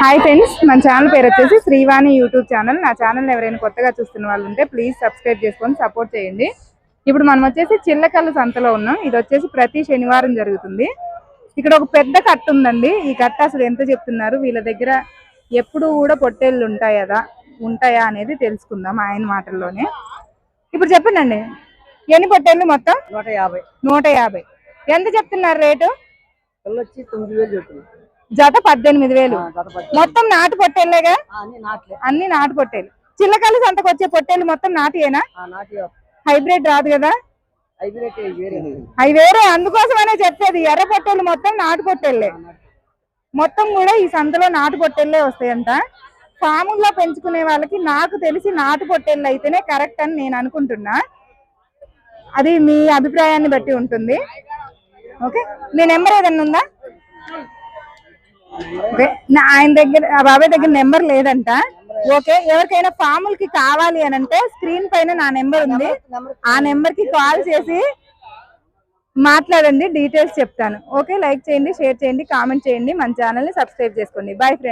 Hi friends మన channel పేరు వచ్చేసి శ్రీవాణి యూట్యూబ్ ఛానల్ నా ఛానల్ ఎవరైనా కొత్తగా చూస్తున్న వాళ్ళు ఉంటే ప్లీజ్ సబ్స్క్రైబ్ చేసుకొని సపోర్ట్ చేయండి. ఇప్పుడు మనం వచ్చేసి చిల్లకల్ల సంతలో ఉన్నాం. ఇది వచ్చేసి ప్రతి శనివారం జరుగుతుంది. ఇక్కడ ఒక పెద్ద కట్ట ఉందండి. ఈ కట్ట అసలు ఎంత చెప్తున్నారు? వీళ్ళ దగ్గర ఎప్పుడు కూడా పొట్టేళ్ళు ఉంటాయదా ఉంటాయా అనేది తెలుసుకుందాం ఆయన మాటల్లోనే. ఇప్పుడు చెప్పండి ఎన్ని పొట్టేళ్ళు మొత్తం? నూట యాభై. ఎంత చెప్తున్నారు రేటు? వచ్చి తొమ్మిది వేలు చెప్తుంది జత పద్దెనిమిది వేలు. మొత్తం నాటు పొట్టేళ్ళేగా అన్ని నాటు పొట్టేలు చిల్లకల్లి సంతకు వచ్చే పొట్టేలు మొత్తం నాటియేనా? హైబ్రిడ్ రాదు కదా? అవి వేరే అందుకోసమనే చెప్పేది. ఎర్ర పొట్టేలు మొత్తం నాటు పొట్టేళ్ళే. మొత్తం కూడా ఈ సంతలో నాటు పొట్టేళ్ళే వస్తాయంట. ఫాముల్లో పెంచుకునే వాళ్ళకి నాకు తెలిసి నాటు పొట్టేళ్ళు అయితేనే కరెక్ట్ అని నేను అనుకుంటున్నా. అది మీ అభిప్రాయాన్ని బట్టి ఉంటుంది. ఓకే? మీ నెంబర్ ఏదన్నా ఉందా? ఓకే. నా ఆయన దగ్గర ఆ బాబాయ్ దగ్గర నెంబర్ లేదంట. ఓకే ఎవరికైనా ఫాములకి కావాలి అని అంటే స్క్రీన్ పైన నా నెంబర్ ఉంది. ఆ నెంబర్కి కాల్ చేసి మాట్లాడండి డీటెయిల్స్ చెప్తాను. ఓకే లైక్ చేయండి షేర్ చేయండి కామెంట్ చేయండి. మన ఛానల్ని సబ్స్క్రైబ్ చేసుకోండి. Bye friends